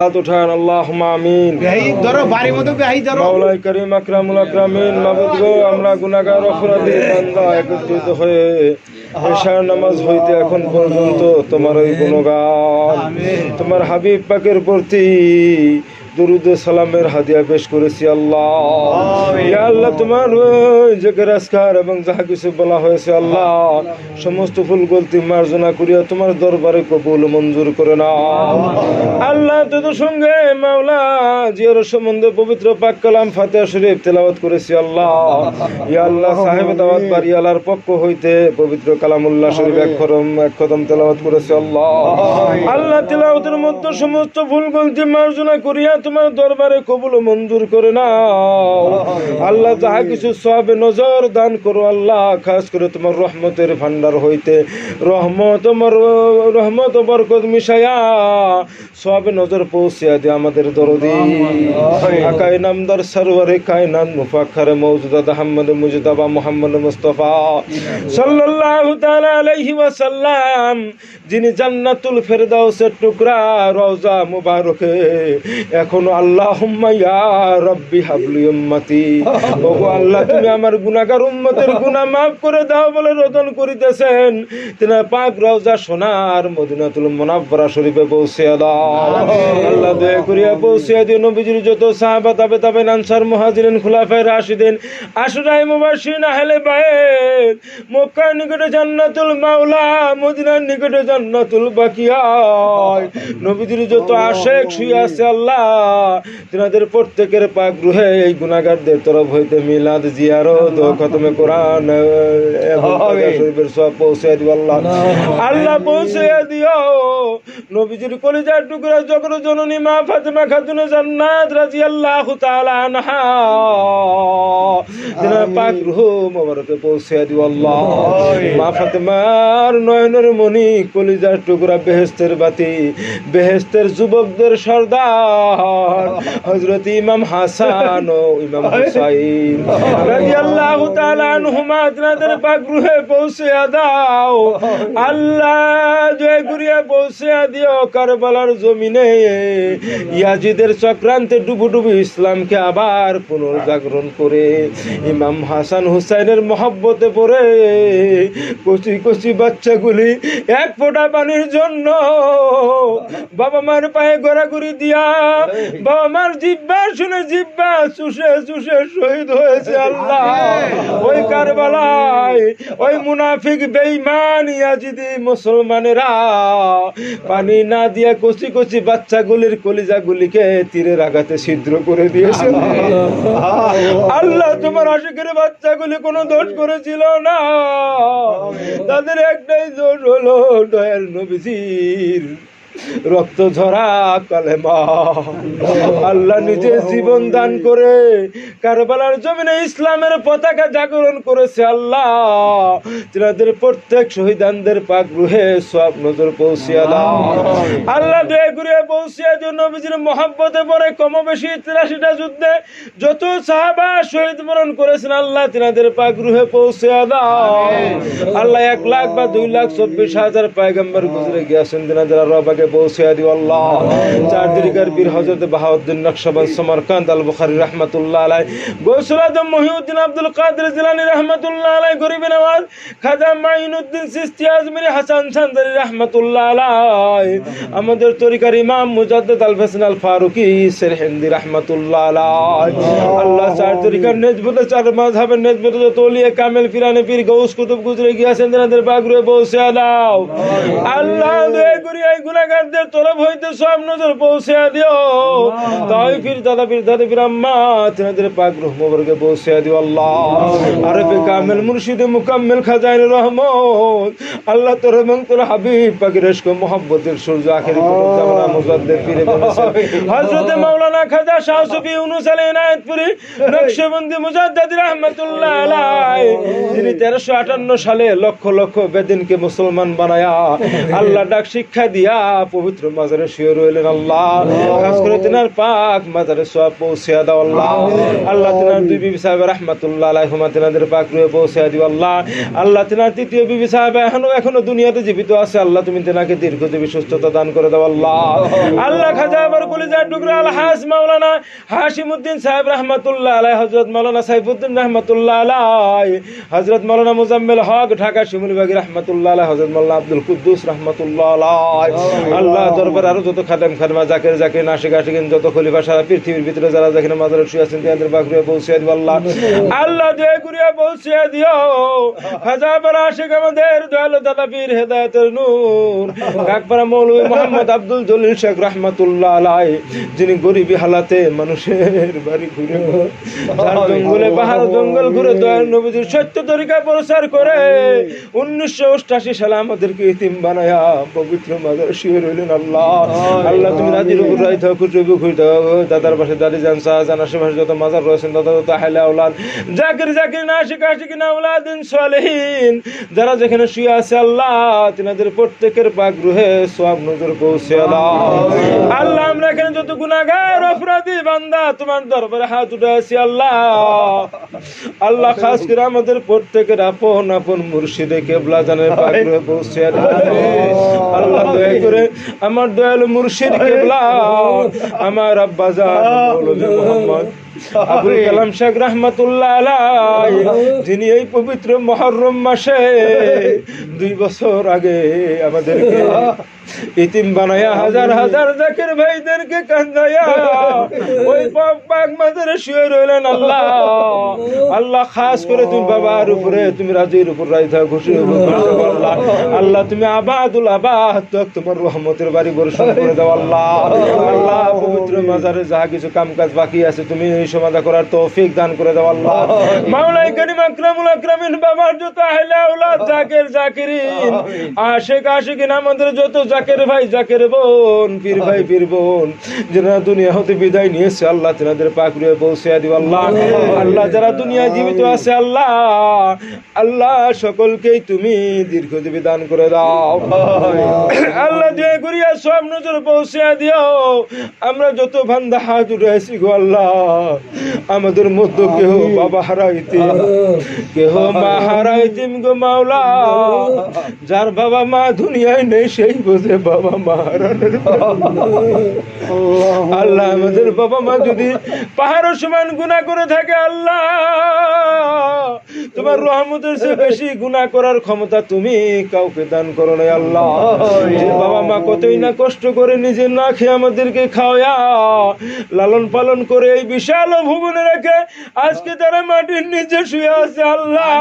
হাত উঠান আল্লাহ আমিন। ধরো বাড়ির মতো বেহাই ধরো। মাওলাই করিম আকরামুল আকরামিন মাবুদ গো আমরা গুনাহগার অপরাধী বান্দা একত্রিত হয়ে এশার নামাজ হইতে এখন পর্যন্ত তোমার ওই গুণগান তোমার হাবিব পাকের প্রতি দুরুদ সালামের হাদিয়া পেশ করেছি আল্লাহ। ইয়া আল্লাহ তোমার যে এবং যাহা কিছু বলা হয়েছে আল্লাহ সমস্ত ফুল গলতি মার্জনা করিয়া তোমার দরবারে কবুল মঞ্জুর করে না আল্লাহ। তোর সঙ্গে মাওলা জিয়ার সম্বন্ধে পবিত্র পাক কালাম ফাতিহা শরীফ তেলাওয়াত করেছি আল্লাহ। ইয়া আল্লাহ সাহেব দাওয়াত বাড়ি আলার পক্ষ হইতে পবিত্র কালামুল্লাহ শরীফ এক খরম এক কদম তেলাওয়াত করেছি আল্লাহ। আল্লাহ তেলাওয়াতের মধ্যে সমস্ত ফুল গলতি মার্জনা করিয়া তোমার দরবারে কবুল মঞ্জুর করে নাও। আল্লাহ যাহা কিছু সবে নজর দান করো আল্লাহ, খাস করে তোমার রহমতের ভান্ডার হইতে। রহমত রহমত বরকত মিশায়া সবে নজর পৌঁছিয়া দে আমাদের দরদি। আকাই নামদার সরওয়ারে কায়নাত মুফাক্ষরে মৌজুদাত আহমদ, মুজতাবা মুহাম্মদ মুস্তাফা সাল্লাল্লাহু তাআলা আলাইহি ওয়াসাল্লাম, যিনি জান্নাতুল ফেরদাউসের টুকরা রওজা মুবারকে এখনও আল্লাহুম্মা ইয়া রব্বি হাবলি উম্মতি। ওগো আল্লাহ, তুমি আমার গুনাহগার উম্মতের গুনাহ মাফ করে দাও বলে রোদন করিতেছেন। তিনি পাক রওজা সোনার মদিনাতুল মুনাফফরা শরীফে পৌঁছে দাও। আল্লাহ দয়া করিয়া পৌঁছে দিও। নবীজির যত সাহাবা, তাবে তাবে আনসার মুহাজিরিন, খুলাফায়ে রাশিদিন আশুরাই মুবাশশিরিন, আহলে বাইত, মক্কার নিকটে জান্নাতুল মাওলা, মদিনার নিকটে জান্নাতুল বাকিয়া নবীজির যত আশেক শুয়ে আছে আল্লাহ তিনাদের প্রত্যেকের পাক রুহে এই গুনাহগারদের তরফ হইতে মিলাদ জিয়ারত ও খতমে কোরআন। শরীফের সব পৌঁছে দিও আল্লাহ। আল্লাহ পৌঁছে দিও। নবীজির কলিজার টুকরা জগর জননী মা ফাতেমা খাতুনে জান্নাত রাদিয়াল্লাহু তাআলা আনহা। তিনার পাক রুহ মোবারকে পৌঁছে দিও আল্লাহ। মা ফাতেমার নয়নের মণি কলিজার টুকরা বেহেস্তের বাতি বেহেস্তের যুবকদের সর্দার। হযরত ইমাম হাসান ও ইমাম হুসাইন রাদিয়াল্লাহু তাআলা আনহুমা তিনাদের পাক রুহে পৌঁছে দাও। আল্লাহ জয় গুরিয়া পৌঁছে দিও কারবালার জমিনে। ইয়াজিদের চক্রান্তে ডুবু ডুবু ইসলামকে আবার পুনর্জাগরণ করে। ইমাম হাসান হুসাইনের মহব্বতে পড়ে। কচি কচি বাচ্চাগুলি এক ফোঁটা পানির জন্য বাবা মার পায়ে গড়াগড়ি দিয়া বাবা মার জিব্বা শুনে জিব্বা চুষে চুষে শহীদ হয়েছে আল্লাহ। ওই কারবালায় ওই মুনাফিক বেঈমান ইয়াজিদি মুসলমানেরা পানি না দিয়ে কচি কচি বাচ্চাগুলির কলিজাগুলিকে তীরের আঘাতে ছিদ্র করে দিয়েছে। আল্লাহ। তোমার আশিকের বাচ্চাগুলি কোনো দোষ করেছিল না। তাদের একটাই দোষ হলো দয়াল নবীজির রক্ত ঝরা কালেমা আল্লাহ নিজে জীবন দান করে কারবালার জমিনে ইসলামের পতাকা জাগরণ করেছে আল্লাহ। তিনাদের প্রত্যেক শহীদানদের পাক রুহে সব নজর পৌঁছিয়া দাও। আল্লাহ দয়া করে পৌঁছিয়া দিও নবীজির মহাব্বতে পরে কম বেশি তিরাশিটা যুদ্ধে যত সাহাবা শহীদ মরণ করেছেন আল্লাহ তিনাদের পাক রুহে পৌঁছিয়া দাও। আল্লাহ এক লাখ বা দুই লাখ চব্বিশ হাজার পায়গাম্বার গুজরে গিয়াছেন তিনাদের রবাকে আল্লাহ আমাদের তরিকার ইমাম মুজাদ্দিদ আল হাসান আল ফারুকি রাহমাতুল্লাহ আল্লাহ চার তরিকার নেজবুতে চার নেজবুতে কামেল ফিরানে পীর গৌস কুতুব গুজরে গিয়াছেন পৌঁছে দাও আল্লাহ, দয়া গুনাহগারদের তরফ হইতে সব নজর পৌঁছে দিও। তাই ফির দাদা ফির দাদা ফির আম্মা তেনাদের পাক রহমবর্গে পৌঁছে দিও আল্লাহ। আরবে কামেল মুর্শিদে মুকাম্মেল খাজাইন রহমত। আল্লাহ তোর এবং তোর হাবিব পাকের এশক মোহাব্বতের সূর্য আখেরি জামানা মুজাদ্দিদ পীরে হযরত মাওলানা খাজা শাহ সুফি ইউনুস আলী ইনায়েতপুরি নকশবন্দি মুজাদ্দিদ রাহমাতুল্লাহ আলাইহি যিনি 1358 সালে লক্ষ লক্ষ বেদিনকে মুসলমান বানায়া আল্লাহ ডাক শিক্ষা দিয়া পবিত্র মাজারে শুয়ে রইলেন আল্লাহ। খাস করে তিনার পাক মাজারে সব পৌঁছিয়া দাও আল্লাহ। আল্লাহ। তিনার দুই বিবি সাহেব রহমাতুল্লাহ আলাইহুমা তিনাদের পাক রুয়ে পৌঁছিয়া দিও আল্লাহ। আল্লাহ তিনার তৃতীয় বিবি সাহেব এখনও এখনও দুনিয়াতে জীবিত আছে। আল্লাহ তুমি তেনাকে দীর্ঘজীবী সুস্থতা দান করে দাও আল্লাহ। আল্লাহ। খাজা আবার কলিজার টুকরা আল হাস মাওলানা হাশিমউদ্দিন সাহেব রহমাতুল্লাহ আলাই হযরত মাওলানা সাইফুদ্দিন রহমাতুল্লাহ আলাই হযরত মাওলানা মুজাম্মেল হক ঢাকা শিমুলবাগী রহমাতুল্লাহ আলাই হযরত মাওলানা আব্দুল কুদ্দুস রহমাতুল্লাহ আলাই আল্লাহ দরবার আরও যত খাদেম খাদমা, জাকির জাকির নাশিক আশিকিন, যত খলিফা সারা পৃথিবীর ভিতরে যারা যেখানে মাজারে শুয়ে আছেন তাদের বাকরিয়া পৌঁছে দিও আল্লাহ। আল্লাহ দয়া করিয়া পৌঁছে দিও খাজা আবার আশিক আমাদের দয়ালু দাদা পীর হেদায়েতের নূর। কাকপাড়া মৌলভী মোহাম্মদ আব্দুল জলিল শেখ রহমাতুল্লাহ আলাই যিনি গরিবী হালাতে মানুষের বাড়ি ঘুরে জঙ্গলে পাহাড়, জঙ্গল ঘুরে দয়াল নবীজির সত্য তরিকা প্রচার করে, উনিশশো অষ্টাশি সালে আমাদেরকে ইতিম বানায়া পবিত্র মাদার রইলেন আল্লাহ। আল্লাহ, তুমি উপর রাই থাকো দাও দাদার পাশে শাহজান আশেপাশে যত মাজার রয়েছেন দাদা আউলাদ জাকির জাকির নাশিক আশিকিন আউলাদিন সালেহীন। যারা যেখানে শুয়ে আছে আল্লাহ, তিনাদের প্রত্যেকের পাক গৃহে সব নজর পৌঁছে আল্লাহ, আমরা এখানে যত গুনাহগার, অপরাধী, বান্দা, তোমার দরবারে হাত উঠে আছি আল্লাহ। আল্লাহ, খাস করে আমাদের প্রত্যেকের আপন আপন মুর্শিদে কেবলা জানের পাক গৃহে পৌঁছে আল্লাহ, দয়া করে আমার দয়ালু মুর্শিদ কেবলা আমার আব্বা জান মোহাম্মদ। আবুল কালাম শেখ রহমতুল্লাহ যিনি এই পবিত্র মহরম মাসে দুই বছর আগে ইতিম হাজার হাজার জাকির ভাইদেরকে কান্দায়া, ওই পাক শুয়ে রইলেন আল্লাহ। আল্লাহ খাস করে তুমি বাবার উপরে, তুমি রাজির উপর রাইথা খুশি আল্লাহ। আল্লাহ, তুমি আবাদুল আবাদ তোমার রহমতের বাড়ি বর্ষণ করে দাও, আল্লাহ। আল্লাহ, পবিত্র মাজারে যা কিছু কাম কাজ বাকি আছে, তুমি সমাধা করার তৌফিক দান করে দাও আল্লাহ। মাওলাই করিম আকরামুল আকরামিন বাবার যত আহলে আওলাদ জাকির জাকিরিন। আশিক আশিকিন আমাদের যত জাকের ভাই জাকের বোন পীর ভাই পীর বোন যারা দুনিয়া হতে বিদায় নিয়েছে আল্লাহ তেনাদের পাকড়িয়ে পৌঁছে দিও আল্লাহ। আল্লাহ যারা দুনিয়ায় জীবিত আছে আল্লাহ। আল্লাহ সকলকেই তুমি দীর্ঘজীবী দান করে দাও। আল্লাহ দিয়ে করিয়া সব নজর পৌঁছে দিও। আমরা যত ভান্দা হাত উঠেছি গো আল্লাহ। আমাদের মধ্য কেহ বাবা হারাইতে কেহ মা হারাইতিম গো মাওলা। যার বাবা মা দুনিয়ায় নেই সেই বোঝে বাবা মা হারানোর আল্লাহ। আমাদের বাবা মা যদি পাহাড় সমান গুণা করে থাকে আল্লাহ। তোমার রহমতের চেয়ে বেশি গুণা করার ক্ষমতা তুমি কাউকে দান করো না আল্লাহ। বাবা মা কতই না কষ্ট করে নিজে না খেয়ে আমাদেরকে খাওয়া লালন পালন করে এই বিশাল ভুবনে রেখে আজকে তারা মাটির নিচে শুয়ে আছে আল্লাহ।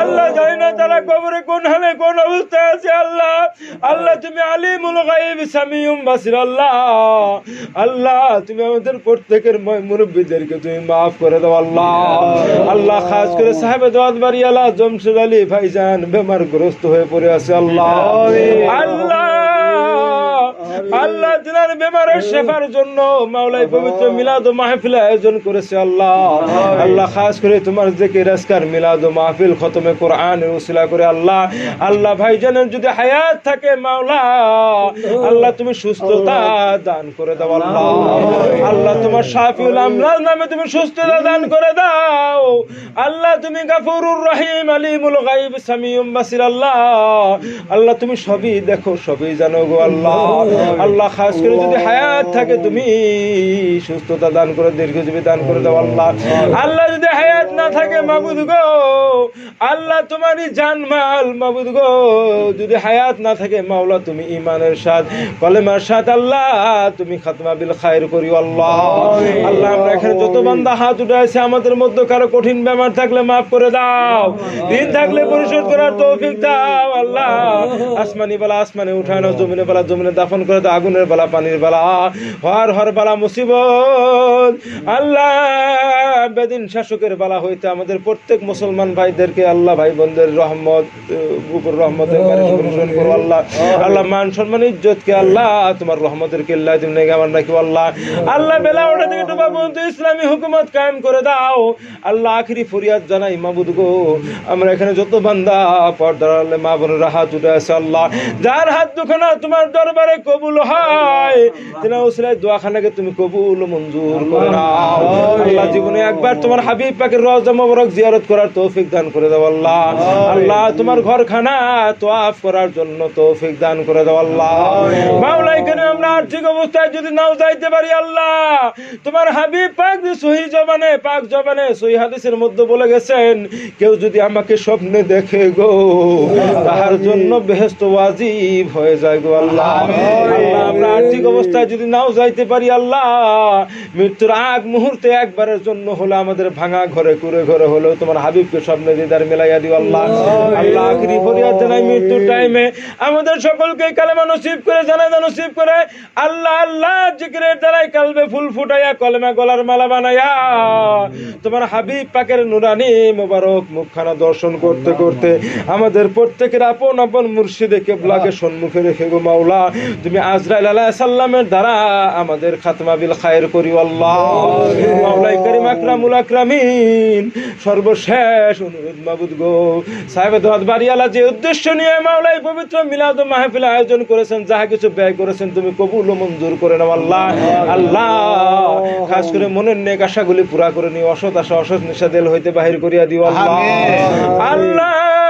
আল্লাহ জানি না তারা কবরে কোন হালে কোন অবস্থায় আছে আল্লাহ। আল্লাহ তুমি আলিমুল গাইব সামিউম বাসির আল্লাহ। আল্লাহ তুমি আমাদের প্রত্যেকের মুরব্বীদেরকে তুমি মাফ করে দাও আল্লাহ। আল্লাহ খাস করে সাহেবে দোয়াত বাড়ি আল্লাহ জমশেদ আলী ভাইজান বেমার গ্রস্ত হয়ে পড়ে আছে আল্লাহ। আল্লাহ আল্লাহ তিনার বেমারের জন্য মাওলাই পবিত্র মিলাদ ও মাহফিল আয়োজন করেছে আল্লাহ। আল্লাহ। খাস করে তোমার জেকে রাজকার মিলাদ ও মাহফিল খতমে কোরআন উসিলা করে আল্লাহ। আল্লাহ ভাইজানের যদি হায়াত থাকে মাওলা আল্লাহ। তুমি সুস্থতা দান করে দাও আল্লাহ। আল্লাহ। তোমার শাফিউল আমরার নামে তুমি সুস্থতা দান করে দাও। আল্লাহ তুমি গাফুরুর রহিম আলিমুল গাইব সামিউম বাসির আল্লাহ। আল্লাহ তুমি সবই দেখো সবই জানো গো আল্লাহ। আল্লাহ খাস করে যদি হায়াত থাকে তুমি সুস্থতা দান করে দীর্ঘজীবী দান করে দাও আল্লাহ। আল্লাহ। যদি হায়াত না থাকে মাবুদ গো আল্লাহ তোমারই জানমাল মাবুদ গো। যদি হায়াত না থাকে মাওলা তুমি ইমানের সাথ কলেমার সাথ আল্লাহ তুমি খাতমা বিল খায়ের করি আল্লাহ। আল্লাহ আমরা এখানে যত বান্দা হাত উঠে আমাদের মধ্যে কারও কঠিন বেমার থাকলে মাফ করে দাও। ঋণ থাকলে পরিশোধ করার তৌফিক দাও আল্লাহ। আসমানি বেলা আসমানে উঠানো জমিনে বেলা জমিনে দাফন করে দাও আগুনের বেলা পানির বালা হর হর বালা মুসিবত। আল্লাহ বেদিন শাসকের বালা হইতে আমাদের প্রত্যেক মুসলমান ভাইদেরকে আল্লাহ ভাই বোনদের রহমত উপর রহমতের করো আল্লাহ। আল্লাহ মান সম্মান ইজ্জতকে আল্লাহ তোমার রহমতের তুমি নাকি আমার নাকি আল্লাহ। আল্লাহ বেলা ওটা থেকে ইসলামী হুকুমত কায়েম করে দাও। আল্লাহ আখিরি ফরিয়াদ জানাই মাবুদ গো। আমরা এখানে যত বান্দা পর্দার মা বোনেরা হাত উঠে আছে আল্লাহ। যার হাত দুখানা তোমার দরবারে কবুল হয়। উসলাই দোয়াখানাকে তুমি কবুল মঞ্জুর করে নাও। আল্লাহ। জীবনে একবার তোমার হাবিব পাকের রওজা মোবারক জিয়ারত করার তৌফিক দান করে দাও আল্লাহ। আল্লাহ। তোমার ঘরখানা তোয়াফ করার জন্য তৌফিক দান করে দাও আল্লাহ। মাওলা এখানে আমরা আর্থিক অবস্থায় যদি নাও যাইতে পারি আল্লাহ তোমার হাবিব পাক সহি জবানে পাক জবানে সহি হাদিসের মধ্যে বলে গেছেন কেউ যদি আমাকে স্বপ্নে দেখে গো তাহার জন্য বেহেস্ত ওয়াজিব হয়ে যায় গো আল্লাহ। আমরা আর্থিক অবস্থায় যদি নাও যাইতে পারি, আল্লাহ। মৃত্যুর আগ মুহূর্তে একবারের জন্য হলো আমাদের ভাঙা ঘরে, কুড়ে ঘরে তোমার হাবিবকে স্বপ্নে দিদার দিও আল্লাহ। আল্লাহ জানাই মৃত্যুর টাইমে আমাদের সকলকে কালেমা নসিব করে, জানাজা নসিব করে, আল্লাহ আল্লাহ, জিকিরের দ্বারাই কালবে ফুল ফুটাইয়া, কলেমা গলার মালা বানাইয়া। তোমার হাবিব পাকের নুরানি মোবারক মুখখানা দর্শন করতে করতে আমাদের প্রত্যেকের আপন আপন মুর্শিদে কেবলাকে সম্মুখে রেখে গো মাওলা। তুমি আজরাইল আলাহ সাল্লামের দ্বারা আমাদের খাতমা বিল খায়ের করি আল্লাহ। মাওলাই করিম আকরামুল আকরামিন। সর্বশেষ অনুরোধ মাবুদ গো। সাহেব দোয়াত বাড়িয়ালা যে উদ্দেশ্য নিয়ে মাওলাই পবিত্র মিলাদ মাহফিল আয়োজন করেছেন যাহা কিছু ব্যয় করেছেন তুমি কবুল মঞ্জুর করে নাও আল্লাহ। আল্লাহ। খাস করে মনের নেক আশাগুলি পুরা করে নিও অসৎ আশা অসৎ নিষাদেল হইতে বাহির করিয়া দিও আল্লাহ। আল্লাহ।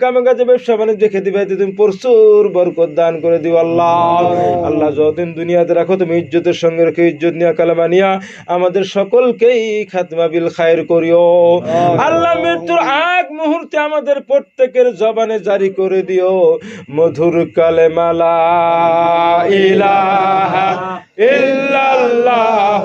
কামে কাজে ব্যবসা বাণিজ্য খেতে পাইতে তুমি প্রচুর বরকত দান করে দিও আল্লাহ। আল্লাহ যতদিন দুনিয়াতে রাখো তুমি ইজ্জতের সঙ্গে রেখে ইজ্জত নিয়া কালামা নিয়া আমাদের সকলকেই খাতমা বিল খায়ের করিও। আল্লাহ মৃত্যুর আগ মুহূর্তে আমাদের প্রত্যেকের জবানে জারি করে দিও। মধুর কালেমালা ইলাহা ইল্লাল্লাহ।